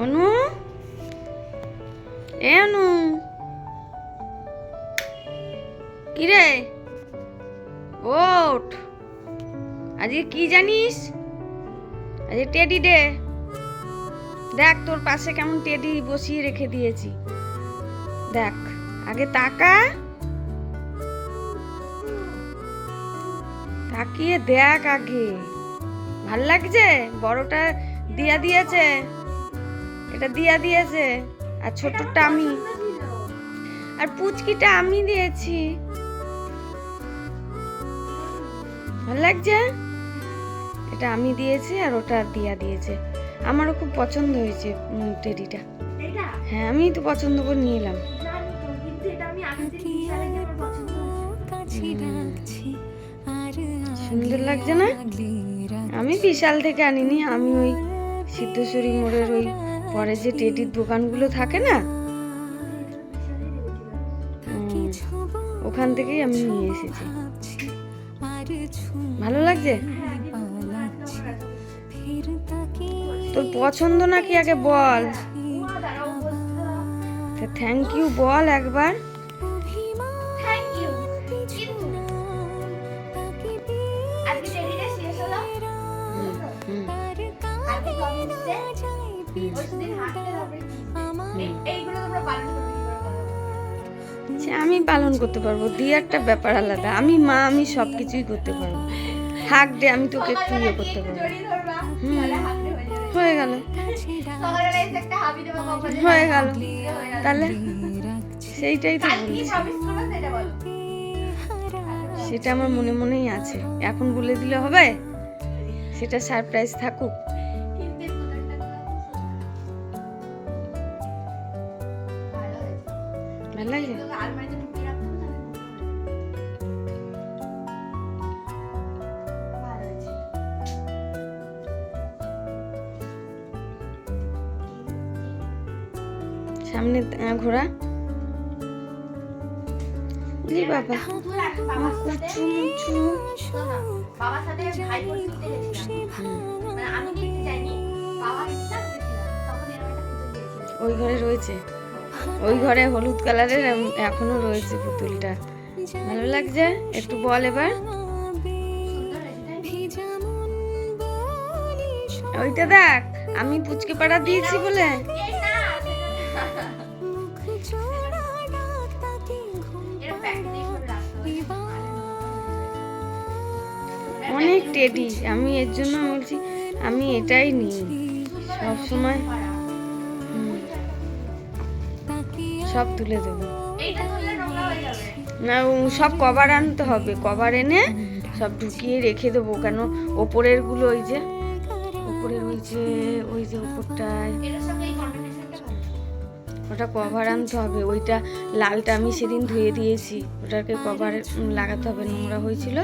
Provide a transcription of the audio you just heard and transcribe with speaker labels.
Speaker 1: অনু? এ অনু? কিরে? ওঠ। আজকে কি জানিস? আজকে টেডি ডে দেখ, তোর পাশে কেমন টেডি বসিয়ে রেখে দিয়েছি। দেখ, আগে তাকা। তাকিয়ে দেখ আগে। ভালো লাগছে? বড়টা দিয়া দিয়েছে। এটা দিয়া দিয়েছে আর ছোটটা আমি। আর পুচকিটা আমি দিয়েছি। ভালো লাগছে? এটা আমি দিয়েছি আর ওটা দিয়া দিয়েছে। আমারও খুব পছন্দ হয়েছে টেডিটা হ্যাঁ আমি তো পছন্দ করে নিয়ে এলাম সুন্দর লাগছে না? আমি বিশাল থেকে আনিনি আমি ওই সিদ্ধেশ্বরী মোড়ের ওই পরে যে টেডির দোকানগুলো থাকে না ওখান থেকেই আমি নিয়ে এসেছি। ভালো লাগছে? তোর পছন্দ নাকি আগে বল। থ্যাংক ইউ বল একবার।
Speaker 2: থ্যাংক ইউ আজকে শেষ হলো।
Speaker 1: আমি পালন করতে পারব। দিয়ে একটা ব্যাপার আলাদা। আমি মা আমি সব কিছুই করতে পারব। হাক দে আমি তোকে একটু ইয়ে করতে পারব।
Speaker 2: হয়ে
Speaker 1: গেল। হয়ে গেল। তাহলে সেইটাই তো
Speaker 2: সেটা
Speaker 1: আমার মনে মনেই আছে। এখন বলে দিলে হবে। সেটা সারপ্রাইজ থাকুক।
Speaker 2: ভালো
Speaker 1: সামনে ঘোরা। লি বাবা। আমার কুচু মুচু
Speaker 2: বাবার সাথে ভাই বোন মানে আমি দেখতে যাইনি বাবা তখন এরকম দিয়েছিল।
Speaker 1: ওই ঘরে রয়েছে। ওই ঘরে হলুদ কালারের এখনও রয়েছে পুতুলটা ভালো লাগছে একটু বল এবার? ওইটা দেখ, আমি পুচকে পাড়া দিয়েছি বলে। অনেক টেডি, আমি এর জন্য বলছি, আমি এটাই নিই সব সব তুলে দেবো। না সব কভার আনতে হবে। কভার এনে সব ঢুকিয়ে রেখে দেবো। কেন? ওপরেরগুলো ওই যে ওপরের ওই যে ওই যে ওপরটায়। ওটা কভার আনতে হবে। ওইটা লালটা আমি সেদিন ধুয়ে দিয়েছি। ওটাকে কভার লাগাতে হবে। নোংরা হয়েছিল।